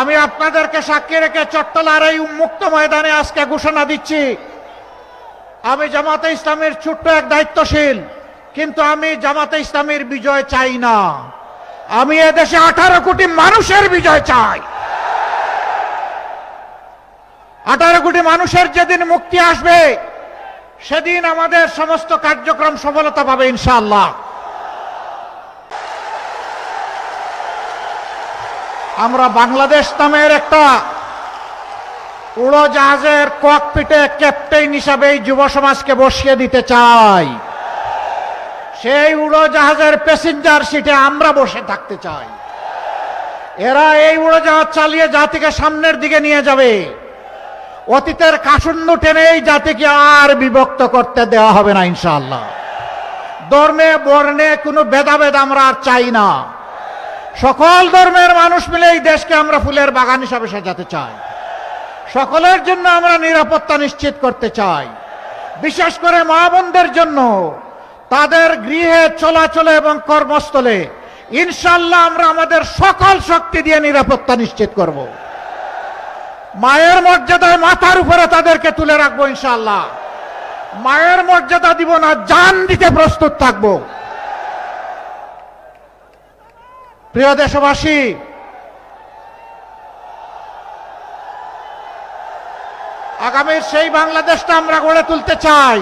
আমি আপনাদেরকে সাক্ষী রেখে চট্টলার এই উন্মুক্ত ময়দানে আজকে ঘোষণা দিচ্ছি। আমি জামাতে ইসলামের ছোট্ট এক দায়িত্বশীল, কিন্তু আমি জামাতে ইসলামের বিজয় চাই না। আমি এদেশে আঠারো কোটি মানুষের বিজয় চাই। আঠারো কোটি মানুষের যেদিন মুক্তি আসবে, সেদিন আমাদের সমস্ত কার্যক্রম সফলতা পাবে ইনশাআল্লাহ। আমরা বাংলাদেশ নামের একটা উড়োজাহাজের ককপিটে ক্যাপ্টেন হিসাবে এই যুব সমাজকে বসিয়ে দিতে চাই। সেই উড়োজাহাজের প্যাসেঞ্জার সিটে আমরা বসে থাকতে চাই। এরা এই উড়োজাহাজ চালিয়ে জাতিকে সামনের দিকে নিয়ে যাবে। অতীতের কাসুন্দ টেনে এই জাতিকে আর বিভক্ত করতে দেওয়া হবে না ইনশাল্লাহ ধর্মে, বর্ণে কোনো ভেদাভেদ আমরা আর চাই না। সকল ধর্মের মানুষ মিলে এই দেশকে আমরা ফুলের বাগান হিসাবে সাজাতে চাই। সকলের জন্য আমরা নিরাপত্তা নিশ্চিত করতে চাই। বিশেষ করে মা বোনদের জন্য তাদের গৃহে চলাচলে এবং কর্মস্থলে ইনশাল্লাহ আমরা আমাদের সকল শক্তি দিয়ে নিরাপত্তা নিশ্চিত করব। মায়ের মর্যাদায় মাথার উপরে তাদেরকে তুলে রাখব ইনশাল্লাহ। মায়ের মর্যাদা দিব না, জান দিতে প্রস্তুত থাকব। প্রিয় দেশবাসী আগামীর সেই বাংলাদেশটা আমরা গড়ে তুলতে চাই।